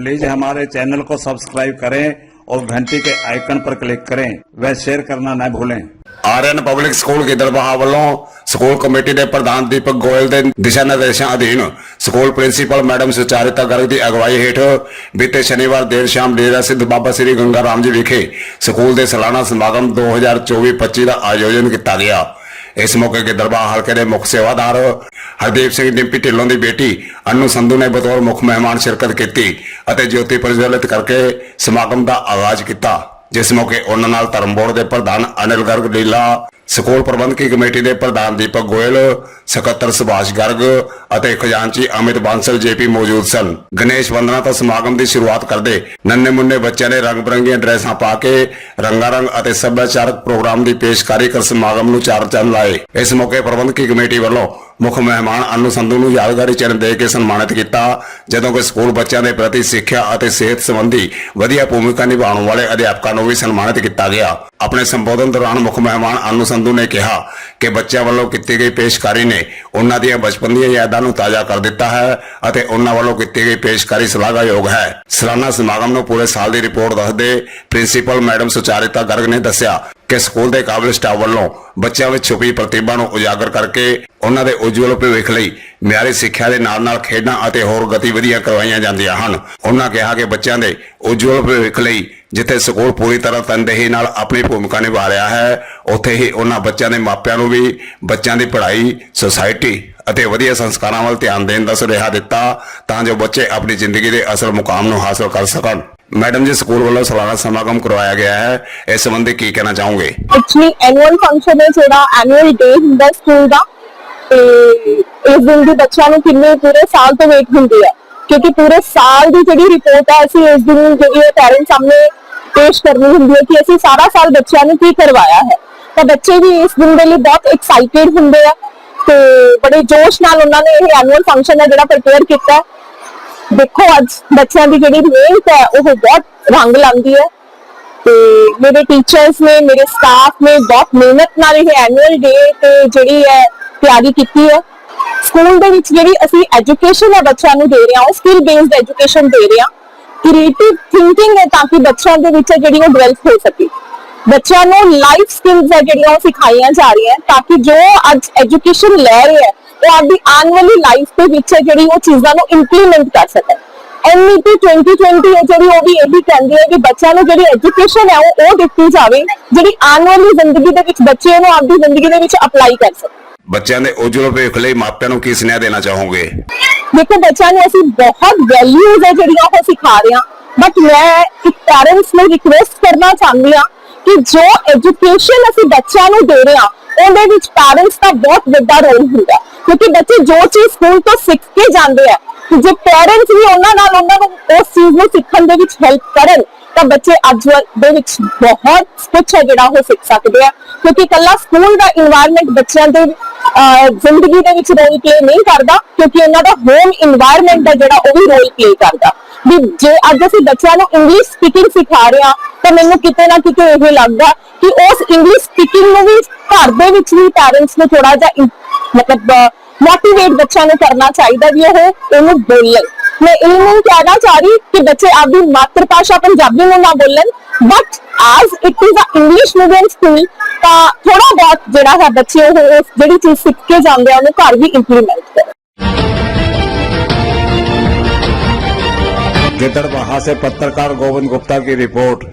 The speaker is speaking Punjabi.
प्लीज हमारे चैनल को सब्सक्राइब करें और घंटी के आइकन पर क्लिक करें व शेयर करना न भूलें ਆਰਿਆਨ ਪਬਲਿਕ ਸਕੂਲ ਗਿੱਦੜਬਾਹਾ ਵੱਲੋਂ ਸਕੂਲ ਕਮੇਟੀ ਦੇ ਪ੍ਰਧਾਨ ਦੀਪਕ ਗੋਇਲ ਦੇ ਦਿਸ਼ਾ ਨਿਰਦੇਸ਼ਾਂ ਅਧੀਨ school principal madam Sucharita Garg ਦੀ ਅਗਵਾਈ ਹੇਠ ਬੀਤੇ ਸ਼ਨੀਵਾਰ ਦੇਰ ਸ਼ਾਮ ਡੇਰਾ ਸਿੱਧ ਬਾਬਾ ਸ੍ਰੀ ਗੰਗਾ ਰਾਮ ਜੀ ਵਿਖੇ ਸਕੂਲ ਦੇ ਸਾਲਾਨਾ ਸਮਾਗਮ 2024-25 ਦਾ ਆਯੋਜਨ ਕੀਤਾ ਗਿਆ ਇਸ ਮੌਕੇ ਗਿੱਦੜਬਾਹਾ ਹਲਕੇ ਦੇ ਮੁੱਖ ਸੇਵਾਦਾਰ ਹਰਦੀਪ ਸਿੰਘ ਡਿੰਪੀ ਢਿੱਲੋਂ ਦੀ ਬੇਟੀ ਅਨੂ ਸੰਧੂ ਨੇ ਬਤੌਰ ਮੁੱਖ ਮਹਿਮਾਨ ਸ਼ਿਰਕਤ ਕੀਤੀ ਅਤੇ ਜੋਤੀ ਪ੍ਰਜਵਲਿਤ ਕਰਕੇ ਸਮਾਗਮ ਦਾ ਆਗਾਜ਼ ਕੀਤਾ, ਜਿਸ ਮੌਕੇ ਉਹਨਾਂ ਨਾਲ ਧਰਮ ਬੋਰਡ ਦੇ ਪ੍ਰਧਾਨ ਅਨਿਲ ਗਰਗ, ਲੀਲਾ ਸਕੂਲ ਪ੍ਰਬੰਧਕੀ ਕਮੇਟੀ ਦੇ ਪ੍ਰਧਾਨ ਦੀਪਕ ਗੋਇਲ, ਸਕੱਤਰ ਸੁਭਾਸ਼ ਗਰਗ ਅਤੇ ਖਜ਼ਾਨਚੀ ਅਮਿਤ ਬਾਂਸਲ ਜੇਪੀ ਮੌਜੂਦ ਸਨ। ਗਣੇਸ਼ ਵੰਦਨਾ ਤੋਂ ਸਮਾਗਮ ਦੀ ਸ਼ੁਰੂਆਤ ਕਰਦੇ ਨੰਨੇ ਮੁੰਨੇ ਬੱਚਿਆਂ ਨੇ ਰੰਗ ਬਰੰਗੀਆਂ ਡਰੈਸਾਂ ਪਾ ਕੇ ਰੰਗਾਰੰਗ ਅਤੇ ਸੱਭਿਆਚਾਰਕ ਪ੍ਰੋਗਰਾਮ ਦੀ ਪੇਸ਼ਕਾਰੀ ਕਰ ਸਮਾਗਮ ਨੂੰ ਚਾਰ ਚੰਨ ਲਾਏ। ਇਸ ਮੌਕੇ ਪ੍ਰਬੰਧਕੀ ਕਮੇਟੀ ਵੱਲੋਂ ਮੁੱਖ ਮਹਿਮਾਨ ਅਨੂ ਸੰਧੂ ਨੂੰ ਯਾਦਗਾਰੀ ਚਿੰਨ੍ਹ ਦੇ ਕੇ ਸਨਮਾਨਿਤ ਕੀਤਾ, ਜਦੋਂ ਕਿ ਸਕੂਲ ਬੱਚਿਆਂ ਦੇ ਪ੍ਰਤੀ ਸਿੱਖਿਆ ਅਤੇ ਸਿਹਤ ਸੰਬੰਧੀ ਵਧੀਆ ਭੂਮਿਕਾ ਨਿਭਾਉਣ ਵਾਲੇ ਅਧਿਆਪਕਾਂ ਨੂੰ ਵੀ ਸਨਮਾਨਿਤ ਕੀਤਾ ਗਿਆ। ਆਪਣੇ ਸੰਬੋਧਨ ਦੌਰਾਨ ਮੁੱਖ ਮਹਿਮਾਨ ਅਨੂ ਸੰਧੂ ਨੇ ਕਿਹਾ ਕਿ ਬੱਚਿਆਂ ਵੱਲੋਂ ਕੀਤੀ ਗਈ ਪੇਸ਼ਕਾਰੀ ਨੇ ਉਹਨਾਂ ਦੀਆਂ ਬਚਪਨ ਦੀਆਂ ਯਾਦਾਂ ਨੂੰ ਤਾਜ਼ਾ ਕਰ ਦਿੱਤਾ ਹੈ ਅਤੇ ਉਹਨਾਂ ਵੱਲੋਂ ਕੀਤੀ ਗਈ ਪੇਸ਼ਕਾਰੀ ਸ਼ਲਾਘਾਯੋਗ ਹੈ। ਸਾਲਾਨਾ ਸਮਾਗਮ ਨੂੰ ਪੂਰੇ ਸਾਲ ਦੀ ਰਿਪੋਰਟ ਦੱਸਦੇ ਪ੍ਰਿੰਸੀਪਲ ਮੈਡਮ ਸੁਚਾਰਿਤਾ ਗਰਗ ਨੇ ਦੱਸਿਆ ਕਿ ਸਕੂਲ ਦੇ ਕਾਬਿਲ ਸਟਾਫ ਵੱਲੋਂ ਬੱਚਿਆਂ ਵਿੱਚ ਛੁਪੀ ਪ੍ਰਤਿਭਾ ਨੂੰ ਉਜਾਗਰ ਕਰਕੇ ਉਹਨਾਂ ਦੇ ਉਜਵਲ ਭਵਿੱਖ ਲਈ ਮਿਆਰੀ ਸਿੱਖਿਆ ਦੇ ਨਾਲ-ਨਾਲ ਖੇਡਾਂ ਅਤੇ ਹੋਰ ਗਤੀਵਿਧੀਆਂ ਕਰਵਾਈਆਂ ਜਾਂਦੀਆਂ ਹਨ। ਉਹਨਾਂ ਕਿਹਾ ਕਿ ਬੱਚਿਆਂ ਦੇ ਉਜਵਲ ਭਵਿੱਖ ਲਈ ਜਿੱਥੇ ਸਕੂਲ ਪੂਰੀ ਤਰ੍ਹਾਂ ਤਨਦੇਹੀ ਨਾਲ ਆਪਣੀ ਭੂਮਿਕਾ ਨਿਭਾ ਰਿਹਾ ਹੈ, ਉੱਥੇ ਹੀ ਉਹਨਾਂ ਬੱਚਿਆਂ ਦੇ ਮਾਪਿਆਂ ਨੂੰ ਵੀ ਬੱਚਿਆਂ ਦੀ ਪੜ੍ਹਾਈ ਸੁਸਾਇਟੀ ਅਤੇ ਵਧੀਆ ਸੰਸਕਾਰਾਂ ਵੱਲ ਧਿਆਨ ਦੇਣ ਦਾ ਸੁਨੇਹਾ ਦਿੱਤਾ ਤਾਂ ਜੋ ਬੱਚੇ ਆਪਣੀ ਜ਼ਿੰਦਗੀ ਦੇ ਅਸਲ ਮੁਕਾਮ ਨੂੰ ਹਾਸਲ ਕਰ ਸਕਣ। ਮੈਡਮ ਜੀ, ਸਕੂਲ ਵੱਲੋਂ ਸਾਲਾਨਾ ਸਮਾਗਮ ਕਰਵਾਇਆ ਗਿਆ ਹੈ। ਇਸ ਸੰਬੰਧੀ ਕੀ ਕਹਿਣਾ ਚਾਹੋਗੇ? ਐਕਚੁਅਲੀ ਐਨੂਅਲ ਫੰਕਸ਼ਨ ਹੈ ਜਿਹੜਾ ਐਨੂਅਲ ਡੇ ਹੁੰਦਾ ਸਕੂਲ ਦਾ। ਤੇ ਇਸ ਦਿਨ ਦੀ ਬੱਚਿਆਂ ਨੂੰ ਕਿੰਨੇ ਪੂਰੇ ਸਾਲ ਤੋਂ ਵੇਟ ਹੁੰਦੀ ਹੈ। ਕਿਉਂਕਿ ਪੂਰੇ ਸਾਲ ਦੀ ਜਿਹੜੀ ਰਿਪੋਰਟ ਹੈ, ਅਸੀਂ ਇਸ ਦਿਨ ਜਿਹੜੀ ਹੈ ਪੈਰੈਂਟਸ ਸਾਹਮਣੇ ਪੇਸ਼ ਕਰਨੀ ਹੁੰਦੀ ਹੈ ਕਿ ਅਸੀਂ ਸਾਰਾ ਸਾਲ ਬੱਚਿਆਂ ਨੂੰ ਕੀ ਕਰਵਾਇਆ ਹੈ। ਤਾਂ ਬੱਚੇ ਵੀ ਇਸ ਦਿਨ ਦੇ ਲਈ ਬਹੁਤ ਐਕਸਾਈਟਿਡ ਹੁੰਦੇ ਆ। ਤੇ ਬੜੇ ਜੋਸ਼ ਨਾਲ ਉਹਨਾਂ ਨੇ ਇਹ ਐਨੂਅਲ ਫੰਕਸ਼ਨ ਹੈ ਜਿਹੜਾ ਪ੍ਰਪੇਅਰ ਕੀਤਾ ਹੈ। ਦੇਖੋ ਅੱਜ ਬੱਚਿਆਂ ਦੀ ਜਿਹੜੀ ਮਿਹਨਤ ਹੈ ਉਹ ਬਹੁਤ ਰੰਗ ਲਾਉਂਦੀ ਹੈ। ਤੇ ਮੇਰੇ ਟੀਚਰਸ ਨੇ, ਮੇਰੇ ਸਟਾਫ ਨੇ ਬਹੁਤ ਮਿਹਨਤ ਨਾਲ ਇਹ ਐਨੂਅਲ ਡੇ ਤੇ ਜਿਹੜੀ ਹੈ ਤਿਆਰੀ ਕੀਤੀ ਹੈ। ਸਕੂਲ ਦੇ ਵਿੱਚ ਜਿਹੜੀ ਅਸੀਂ ਐਜੂਕੇਸ਼ਨ ਹੈ ਬੱਚਿਆਂ ਨੂੰ ਦੇ ਰਹੇ ਹਾਂ, ਉਹ ਸਕਿੱਲ ਬੇਸਡ ਐਜੂਕੇਸ਼ਨ ਦੇ ਰਹੇ ਹਾਂ। ਕ੍ਰੀਏਟਿਵ ਥਿੰਕਿੰਗ ਹੈ ਤਾਂ ਕਿ ਬੱਚਿਆਂ ਦੇ ਵਿੱਚ ਹੈ ਜਿਹੜੀ ਉਹ ਡਿਵੈਲਪ ਹੋ ਸਕੇ। ਬੱਚਿਆਂ ਨੂੰ ਲਾਈਫ ਸਕਿੱਲਸ ਹੈ ਜਿਹੜੀਆਂ ਉਹ ਸਿਖਾਈਆਂ ਜਾ ਰਹੀਆਂ, ਤਾਂ ਕਿ ਜੋ ਅੱਜ ਐਜੂਕੇਸ਼ਨ ਲੈ ਰਹੇ ਹੈ ਉਹ ਆਪਣੀ ਆਉਣ ਵਾਲੀ ਲਾਈਫ ਦੇ ਵਿੱਚ ਜਿਹੜੀ ਉਹ ਚੀਜ਼ਾਂ ਨੂੰ ਇੰਪਲੀਮੈਂਟ ਕਰ ਸਕਣ ਐਨਈਪੀ 2020 ਹੈ ਜਿਹੜੀ ਉਹ ਵੀ ਇਹੀ ਕਹਿੰਦੀ ਹੈ ਕਿ ਬੱਚਿਆਂ ਨੂੰ ਜਿਹੜੀ ਐਜੂਕੇਸ਼ਨ ਹੈ ਉਹ ਉਹ ਦਿੱਤੀ ਜਾਵੇ ਜਿਹੜੀ ਆਉਣ ਵਾਲੀ ਜ਼ਿੰਦਗੀ ਦੇ ਵਿੱਚ ਬੱਚੇ ਨੂੰ ਆਪਣੀ ਜ਼ਿੰਦਗੀ ਦੇ ਵਿੱਚ ਅਪਲਾਈ ਕਰ ਸਕਣ। ਬੱਚਿਆਂ ਦੇ ਉਜਵਲ ਭਵਿੱਖ ਲਈ ਮਾਪਿਆਂ ਨੂੰ ਕੀ ਸੁਨੇਹਾ ਦੇਣਾ ਚਾਹੋਗੇ? ਦੇਖੋ ਬੱਚਿਆਂ ਨੂੰ ਅਸੀਂ ਬਹੁਤ ਵੈਲਿਊਜ਼ ਹੈ ਜਿਹੜੀਆਂ ਉਹ ਸਿਖਾ ਰਹੇ ਹਾਂ ਬਟ ਮੈਂ ਇੱਕ ਪੈਰੈਂਟਸ ਨੂੰ ਰਿਕੁਐਸਟ ਕਰਨਾ ਚਾਹੁੰਦੀ ਹਾਂ ਕਿ ਜੋ ਐਜੂਕੇਸ਼ਨ ਅਸੀਂ ਬੱਚਿਆਂ ਨੂੰ ਦੇ ਰਹੇ ਹਾਂ ਉਹਦੇ ਵਿੱਚ ਪੈਰੈਂਟਸ ਦਾ ਬਹੁਤ ਵੱਡਾ ਰੋਲ ਹੁੰਦਾ ਕਿਉਂਕਿ ਬੱਚੇ ਜੋ ਚੀਜ਼ ਸਕੂਲ ਤੋਂ ਸਿੱਖ ਕੇ ਜਾਂਦੇ ਆ, ਜੇ ਪੇਰੈਂਟਸ ਵੀ ਉਹਨਾਂ ਨਾਲ ਉਹਨਾਂ ਨੂੰ ਉਸ ਚੀਜ਼ ਨੂੰ ਸਿੱਖਣ ਦੇ ਵਿੱਚ ਹੈਲਪ ਕਰਨ, ਤਾਂ ਬੱਚੇ ਅੱਜ ਦੇ ਵਿੱਚ ਬਹੁਤ ਕੁਝ ਹੈ ਜਿਹੜਾ ਉਹ ਸਿੱਖ ਸਕਦੇ ਆ, ਕਿਉਂਕਿ ਕੱਲਾ ਸਕੂਲ ਦਾ এনवायरमेंट ਬੱਚਿਆਂ ਦੇ ਜ਼ਿੰਦਗੀ ਦੇ ਵਿੱਚ ਰੋਲ ਪਲੇ ਨਹੀਂ ਕਰਦਾ, ਕਿਉਂਕਿ ਉਹਨਾਂ ਦਾ ਹੋਮ এনवायरमेंट ਦਾ ਜਿਹੜਾ ਉਹ ਵੀ ਰੋਲ ਪਲੇ ਕਰਦਾ। ਵੀ ਜੇ ਅੱਜ ਅਸੀਂ ਬੱਚਿਆਂ ਨੂੰ ਇੰਗਲਿਸ਼ ਸਪੀਕਿੰਗ ਸਿਖਾ ਰਹੇ ਆ ਤਾਂ ਮੈਨੂੰ ਕਿਤੇ ਨਾ ਕਿਤੇ ਇਹ ਲੱਗਦਾ ਕਿ ਉਸ ਇੰਗਲਿਸ਼ ਸਪੀਕਿੰਗ ਨੂੰ ਵੀ ਘਰ ਦੇ ਵਿੱਚ ਵੀ ਪੈਰੈਂਟਸ ਨੂੰ ਥੋੜਾ ਜਿਹਾ ਇਨ- ਮਤਲਬ ਮੋਟੀਵੇਟ ਬੱਚਿਆਂ ਨੂੰ ਕਰਨਾ ਚਾਹੀਦਾ ਵੀ ਉਹ ਉਹਨੂੰ ਬੋਲਣ ਮੈਂ ਇਹ ਨਹੀਂ ਕਹਿਣਾ ਚਾਹ ਰਹੀ ਕਿ ਬੱਚੇ ਆਪਣੀ ਮਾਤਰ ਭਾਸ਼ਾ ਪੰਜਾਬੀ ਨੂੰ ਨਾ ਬੋਲਣ but as it is a English medium school ਤਾਂ ਥੋੜਾ ਬਹੁਤ ਜਿਹੜਾ ਹੈ ਬੱਚੇ ਉਹ ਉਸ ਜਿਹੜੀ ਚੀਜ਼ ਸਿੱਖ ਕੇ ਜਾਂਦੇ ਆ ਉਹਨੂੰ ਘਰ ਵੀ ਇੰਪਲੀਮੈਂਟ ਕਰਨ गिदड़बाहा से पत्रकार गोविंद गुप्ता की रिपोर्ट